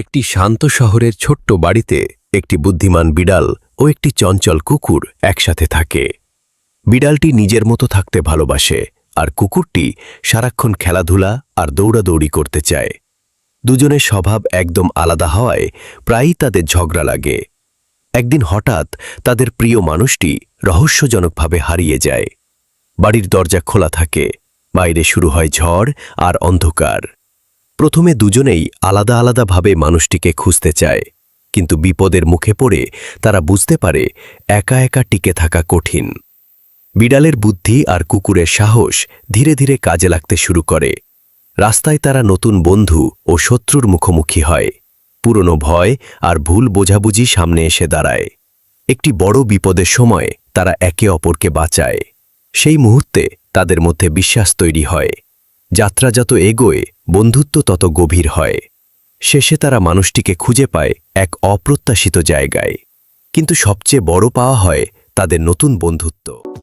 একটি শান্ত শহরের ছোট্ট বাড়িতে একটি বুদ্ধিমান বিড়াল ও একটি চঞ্চল কুকুর একসাথে থাকে। বিড়ালটি নিজের মতো থাকতে ভালোবাসে আর কুকুরটি সারাক্ষণ খেলাধুলা আর দৌড়াদৌড়ি করতে চায়। দুজনের স্বভাব একদম আলাদা হওয়ায় প্রায়ই তাদের ঝগড়া লাগে। একদিন হঠাৎ তাদের প্রিয় মানুষটি রহস্যজনকভাবে হারিয়ে যায়। বাড়ির দরজা খোলা থাকে। বাইরে শুরু হয় ঝড় আর অন্ধকার। প্রথমে দুজনেই আলাদা আলাদাভাবে মানুষটিকে খুঁজতে চায়, কিন্তু বিপদের মুখে পড়ে তারা বুঝতে পারে একা একা টিকে থাকা কঠিন। বিড়ালের বুদ্ধি আর কুকুরের সাহস ধীরে ধীরে কাজে লাগতে শুরু করে। রাস্তায় তারা নতুন বন্ধু ও শত্রুর মুখোমুখি হয়। পুরনো ভয় আর ভুল বোঝাবুঝি সামনে এসে দাঁড়ায়। একটি বড় বিপদের সময় তারা একে অপরকে বাঁচায়। সেই মুহূর্তে তাদের মধ্যে বিশ্বাস তৈরি হয়। যাত্রা যত এগোয়, বন্ধুত্ব তত গভীর হয়। শেষে তারা মানুষটিকে খুঁজে পায় এক অপ্রত্যাশিত জায়গায়। কিন্তু সবচেয়ে বড় পাওয়া হয় তাদের নতুন বন্ধুত্ব।